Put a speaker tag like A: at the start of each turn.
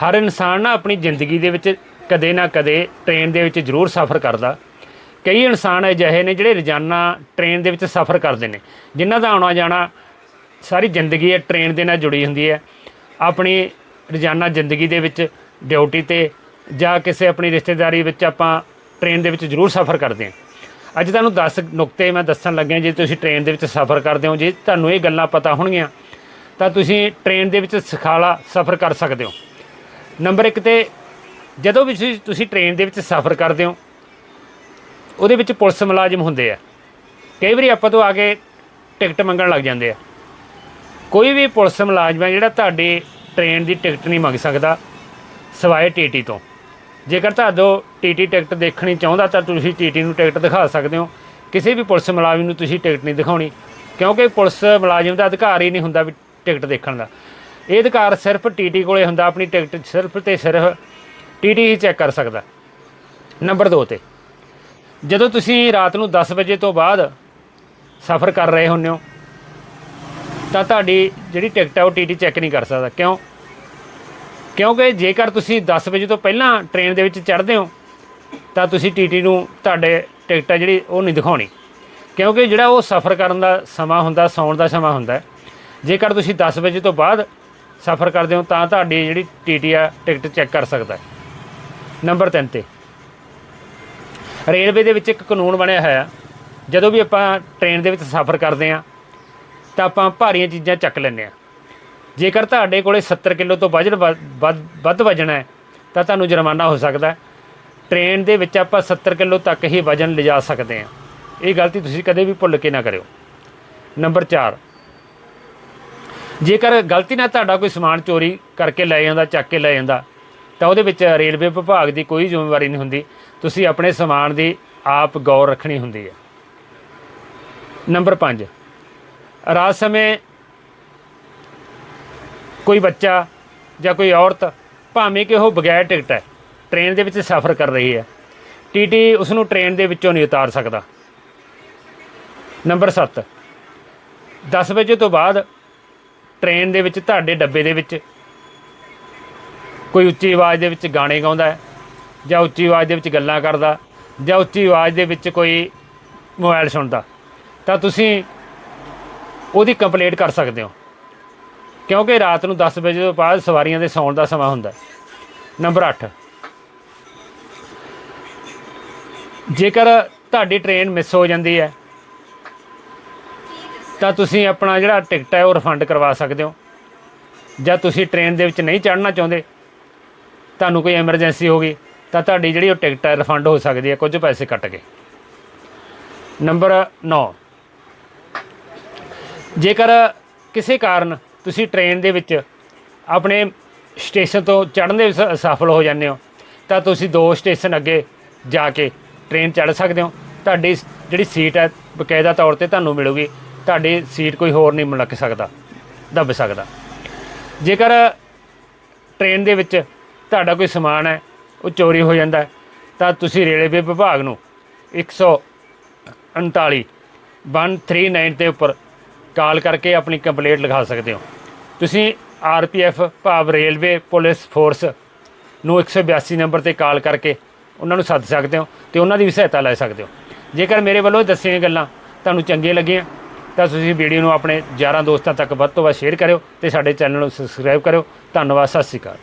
A: ਹਰ ਇਨਸਾਨ ਨਾ ਆਪਣੀ ਜ਼ਿੰਦਗੀ ਦੇ ਵਿੱਚ ਕਦੇ ਨਾ ਕਦੇ ਟ੍ਰੇਨ ਦੇ ਵਿੱਚ ਜ਼ਰੂਰ ਸਫ਼ਰ ਕਰਦਾ। ਕਈ ਇਨਸਾਨ ਅਜਿਹੇ ਨੇ ਜਿਹੜੇ ਰੋਜ਼ਾਨਾ ਟ੍ਰੇਨ ਦੇ ਵਿੱਚ ਸਫ਼ਰ ਕਰਦੇ ਨੇ, ਜਿਨ੍ਹਾਂ ਦਾ ਆਉਣਾ ਜਾਣਾ ਸਾਰੀ ਜ਼ਿੰਦਗੀ ਹੈ ਟ੍ਰੇਨ ਦੇ ਨਾਲ ਜੁੜੀ ਹੁੰਦੀ ਹੈ। ਆਪਣੀ ਰੋਜ਼ਾਨਾ ਜ਼ਿੰਦਗੀ ਦੇ ਵਿੱਚ ਡਿਊਟੀ ਤੇ ਜਾਂ ਕਿਸੇ ਆਪਣੀ ਰਿਸ਼ਤੇਦਾਰੀ ਵਿੱਚ ਆਪਾਂ ਟ੍ਰੇਨ ਦੇ ਵਿੱਚ ਜ਼ਰੂਰ ਸਫ਼ਰ ਕਰਦੇ ਹਾਂ। ਅੱਜ ਤੁਹਾਨੂੰ 10 ਨੁਕਤੇ ਮੈਂ ਦੱਸਣ ਲੱਗਿਆ, ਜੇ ਤੁਸੀਂ ਟ੍ਰੇਨ ਦੇ ਵਿੱਚ ਸਫ਼ਰ ਕਰਦੇ ਹੋ, ਜੇ ਤੁਹਾਨੂੰ ਇਹ ਗੱਲਾਂ ਪਤਾ ਹੋਣਗੀਆਂ, ਤਾਂ ਤੁਸੀਂ ਟ੍ਰੇਨ ਦੇ ਵਿੱਚ ਸਖਾਲਾ ਸਫ਼ਰ ਕਰ ਸਕਦੇ ਹੋ। ਨੰਬਰ 1 ਤੇ ਜਦੋਂ ਵੀ ਤੁਸੀਂ- ਤੁਸੀਂ ਟ੍ਰੇਨ ਦੇ ਵਿੱਚ ਸਫ਼ਰ ਕਰਦੇ ਹੋ, ਉਹਦੇ ਵਿੱਚ ਪੁਲਿਸ ਮੁਲਾਜ਼ਮ ਹੁੰਦੇ ਆ। ਕਈ ਵਾਰੀ ਆਪਾਂ ਤੋਂ ਆ ਕੇ ਟਿਕਟ ਮੰਗਣ ਲੱਗ ਜਾਂਦੇ ਆ। ਕੋਈ ਵੀ ਪੁਲਿਸ ਮੁਲਾਜ਼ਮ ਹੈ ਜਿਹੜਾ ਤੁਹਾਡੀ ਟ੍ਰੇਨ ਦੀ ਟਿਕਟ ਨਹੀਂ ਮੰਗ ਸਕਦਾ, ਸਿਵਾਏ ਟੀਟੀ ਤੋਂ। ਜੇਕਰ ਤੁਹਾਨੂੰ ਟੀਟੀ ਟਿਕਟ ਦੇਖਣੀ ਚਾਹੁੰਦਾ ਤਾਂ ਤੁਸੀਂ ਟੀਟੀ ਨੂੰ ਟਿਕਟ ਦਿਖਾ ਸਕਦੇ ਹੋ। ਕਿਸੇ ਵੀ ਪੁਲਿਸ ਮੁਲਾਜ਼ਮ ਨੂੰ ਤੁਸੀਂ ਟਿਕਟ ਨਹੀਂ ਦਿਖਾਉਣੀ, ਕਿਉਂਕਿ ਪੁਲਿਸ ਮੁਲਾਜ਼ਮ ਦਾ ਅਧਿਕਾਰ ਹੀ ਨਹੀਂ ਹੁੰਦਾ ਵੀ ਟਿਕਟ ਦੇਖਣ ਦਾ। ਇਹ ਅਧਿਕਾਰ ਸਿਰਫ ਟੀਟੀ ਕੋਲੇ ਹੁੰਦਾ, ਆਪਣੀ ਟਿਕਟ ਸਿਰਫ ਤੇ ਸਿਰਫ ਟੀਟੀ ਹੀ ਚੈੱਕ ਕਰ ਸਕਦਾ। ਨੰਬਰ 2 ਤੇ। ਜਦੋਂ ਤੁਸੀਂ ਰਾਤ ਨੂੰ 10 ਵਜੇ ਤੋਂ ਬਾਅਦ ਸਫ਼ਰ ਕਰ ਰਹੇ ਹੁੰਦੇ ਹੋ, ਤਾਂ ਤੁਹਾਡੀ ਜਿਹੜੀ ਟਿਕਟ ਹੈ ਉਹ ਟੀਟੀ ਚੈੱਕ ਨਹੀਂ ਕਰ ਸਕਦਾ। ਕਿਉਂ? ਕਿਉਂਕਿ ਜੇਕਰ ਤੁਸੀਂ 10 ਵਜੇ ਤੋਂ ਪਹਿਲਾਂ ਟ੍ਰੇਨ ਦੇ ਵਿੱਚ ਚੜ੍ਹਦੇ ਹੋ, ਤਾਂ ਤੁਸੀਂ ਟੀਟੀ ਨੂੰ ਤੁਹਾਡੇ ਟਿਕਟ ਹੈ ਜਿਹੜੀ ਉਹ ਨਹੀਂ ਦਿਖਾਉਣੀ। ਕਿਉਂਕਿ ਜਿਹੜਾ ਉਹ ਸਫ਼ਰ ਕਰਨ ਦਾ ਸਮਾਂ ਹੁੰਦਾ, ਸੌਣ ਦਾ ਸਮਾਂ ਹੁੰਦਾ, ਜੇਕਰ ਤੁਸੀਂ 10 ਵਜੇ ਤੋਂ ਬਾਅਦ ਸਫ਼ਰ ਕਰਦੇ ਹੋ ਤਾਂ ਤੁਹਾਡੀ ਜਿਹੜੀ ਟੀਟੀ ਆ, ਟਿਕਟ ਚੈੱਕ ਕਰ ਸਕਦਾ ਹੈ। ਨੰਬਰ 3 ਤੇ। ਰੇਲਵੇ ਦੇ ਵਿੱਚ ਇੱਕ ਕਾਨੂੰਨ ਬਣਿਆ ਹੋਇਆ। ਜਦੋਂ ਵੀ ਆਪਾਂ ਟ੍ਰੇਨ ਦੇ ਵਿੱਚ ਸਫ਼ਰ ਕਰਦੇ ਹਾਂ, ਤਾਂ ਆਪਾਂ ਭਾਰੀਆਂ ਚੀਜ਼ਾਂ ਚੱਕ ਲੈਂਦੇ ਹਾਂ। ਜੇਕਰ ਤੁਹਾਡੇ ਕੋਲੇ 70 ਕਿਲੋ ਤੋਂ ਵਜਨ ਵੱਧ- ਵੱਧ ਵੱਧ ਵਜਣਾ ਹੈ, ਤਾਂ ਤੁਹਾਨੂੰ ਜੁਰਮਾਨਾ ਹੋ ਸਕਦਾ ਹੈ। ਟ੍ਰੇਨ ਦੇ ਵਿੱਚ ਆਪਾਂ 70 ਕਿਲੋ ਤੱਕ ਹੀ ਵਜਨ ਲਿਜਾ ਸਕਦੇ ਹਾਂ। ਇਹ ਗਲਤੀ ਤੁਸੀਂ ਕਦੇ ਵੀ ਭੁੱਲ ਕੇ ਨਾ ਕਰਿਓ। ਨੰਬਰ 4 ਜੇਕਰ ਗਲਤੀ ਨਾਲ ਤੁਹਾਡਾ ਕੋਈ ਸਮਾਨ ਚੋਰੀ ਕਰਕੇ ਲੈ ਜਾਂਦਾ, ਚੱਕ ਕੇ ਲੈ ਜਾਂਦਾ, ਤਾਂ ਉਹਦੇ ਵਿੱਚ ਰੇਲਵੇ ਵਿਭਾਗ ਦੀ ਕੋਈ ਜ਼ਿੰਮੇਵਾਰੀ ਨਹੀਂ ਹੁੰਦੀ। ਤੁਸੀਂ ਆਪਣੇ ਸਮਾਨ ਦੀ ਆਪ ਗੌਰ ਰੱਖਣੀ ਹੁੰਦੀ ਹੈ। ਨੰਬਰ 5 ਰਾਤ ਸਮੇਂ ਕੋਈ ਬੱਚਾ ਜਾਂ ਕੋਈ ਔਰਤ ਭਾਵੇਂ ਕਿ ਉਹ ਬਗੈਰ ਟਿਕਟ ਹੈ, ਟ੍ਰੇਨ ਦੇ ਵਿੱਚ ਸਫ਼ਰ ਕਰ ਰਹੀ ਹੈ। ਟੀਟੀ ਉਸ ਨੂੰ ਟ੍ਰੇਨ ਦੇ ਵਿੱਚੋਂ ਨਹੀਂ ਉਤਾਰ ਸਕਦਾ। ਨੰਬਰ 7 10 ਵਜੇ ਤੋਂ ਬਾਅਦ ਟ੍ਰੇਨ ਦੇ ਵਿੱਚ, ਤੁਹਾਡੇ ਡੱਬੇ ਦੇ ਵਿੱਚ ਕੋਈ ਉੱਚੀ ਆਵਾਜ਼ ਦੇ ਵਿੱਚ ਗਾਣੇ ਗਾਉਂਦਾ ਹੈ ਜਾਂ ਉੱਚੀ ਆਵਾਜ਼ ਦੇ ਵਿੱਚ ਗੱਲਾਂ ਕਰਦਾ, ਜਾਂ ਉੱਚੀ ਆਵਾਜ਼ ਦੇ ਵਿੱਚ ਕੋਈ ਮੋਬਾਈਲ ਸੁਣਦਾ, ਤਾਂ ਤੁਸੀਂ ਉਹਦੀ ਕੰਪਲੇਂਟ ਕਰ ਸਕਦੇ ਹੋ। ਕਿਉਂਕਿ ਰਾਤ ਨੂੰ 10 ਵਜੇ ਤੋਂ ਬਾਅਦ ਸਵਾਰੀਆਂ ਦੇ ਸੌਣ ਦਾ ਸਮਾਂ ਹੁੰਦਾ ਨੰਬਰ 8 ਜੇਕਰ ਤੁਹਾਡੀ ਟ੍ਰੇਨ ਮਿਸ ਹੋ ਜਾਂਦੀ ਹੈ ਤਾਂ ਤੁਸੀਂ ਆਪਣਾ ਜਿਹੜਾ ਟਿਕਟ ਹੈ ਉਹ ਰਿਫੰਡ ਕਰਵਾ ਸਕਦੇ ਹੋ। ਜਾਂ ਤੁਸੀਂ ਟ੍ਰੇਨ ਦੇ ਵਿੱਚ ਨਹੀਂ ਚੜ੍ਹਨਾ ਚਾਹੁੰਦੇ, ਤੁਹਾਨੂੰ ਕੋਈ ਐਮਰਜੈਂਸੀ ਹੋ ਗਈ, ਤਾਂ ਤੁਹਾਡੀ ਜਿਹੜੀ ਉਹ ਟਿਕਟ ਹੈ ਰਿਫੰਡ ਹੋ ਸਕਦੀ ਹੈ, ਕੁਝ ਪੈਸੇ ਕੱਟ ਕੇ ਨੰਬਰ 9 ਜੇਕਰ ਕਿਸੇ ਕਾਰਨ ਤੁਸੀਂ ਟ੍ਰੇਨ ਦੇ ਵਿੱਚ ਆਪਣੇ ਸਟੇਸ਼ਨ ਤੋਂ ਚੜ੍ਹਨ ਦੇ ਸਫਲ ਹੋ ਜਾਂਦੇ ਹੋ, ਤਾਂ ਤੁਸੀਂ ਦੋ ਸਟੇਸ਼ਨ ਅੱਗੇ ਜਾ ਕੇ ਟ੍ਰੇਨ ਚੜ੍ਹ ਸਕਦੇ ਹੋ। ਤੁਹਾਡੀ ਜਿਹੜੀ ਸੀਟ ਹੈ, ਬਕਾਇਦਾ ਤੌਰ ਤੇ ਤੁਹਾਨੂੰ ਮਿਲੂਗੀ। ਤੁਹਾਡੀ ਸੀਟ ਕੋਈ ਹੋਰ ਨਹੀਂ ਮਲਕ ਸਕਦਾ, ਦੱਬ ਸਕਦਾ। ਜੇਕਰ ਟ੍ਰੇਨ ਦੇ ਵਿੱਚ ਤੁਹਾਡਾ ਕੋਈ ਸਮਾਨ ਹੈ, ਉਹ ਚੋਰੀ ਹੋ ਜਾਂਦਾ ਤਾਂ ਤੁਸੀਂ ਰੇਲਵੇ ਵਿਭਾਗ ਨੂੰ 139 139 ਦੇ ਉੱਪਰ ਕਾਲ ਕਰਕੇ ਆਪਣੀ ਕੰਪਲੇਂਟ ਲਿਖਾ ਸਕਦੇ ਹੋ। ਤੁਸੀਂ ਆਰਪੀਐਫ ਭਾਵ ਰੇਲਵੇ ਪੁਲਿਸ ਫੋਰਸ ਨੂੰ 182 ਨੰਬਰ ਤੇ ਕਾਲ ਕਰਕੇ ਉਹਨਾਂ ਨੂੰ ਸੱਦ ਸਕਦੇ ਹੋ ਤੇ ਉਹਨਾਂ ਦੀ ਵੀ ਸਹਾਇਤਾ ਲੈ ਸਕਦੇ ਹੋ। ਜੇਕਰ ਮੇਰੇ ਵੱਲੋਂ ਦੱਸੀਆਂ ਗੱਲਾਂ ਤੁਹਾਨੂੰ ਚੰਗੀਆਂ ਲੱਗੀਆਂ ਤਾਂ ਤੁਸੀਂ ਵੀਡੀਓ ਨੂੰ ਆਪਣੇ ਯਾਰਾਂ ਦੋਸਤਾਂ ਤੱਕ ਵੱਧ ਤੋਂ ਵੱਧ ਸ਼ੇਅਰ ਕਰਿਓ ਤੇ ਸਾਡੇ ਚੈਨਲ ਨੂੰ ਸਬਸਕ੍ਰਾਈਬ ਕਰਿਓ। ਧੰਨਵਾਦ, ਸਤਿ ਸ਼੍ਰੀ ਅਕਾਲ।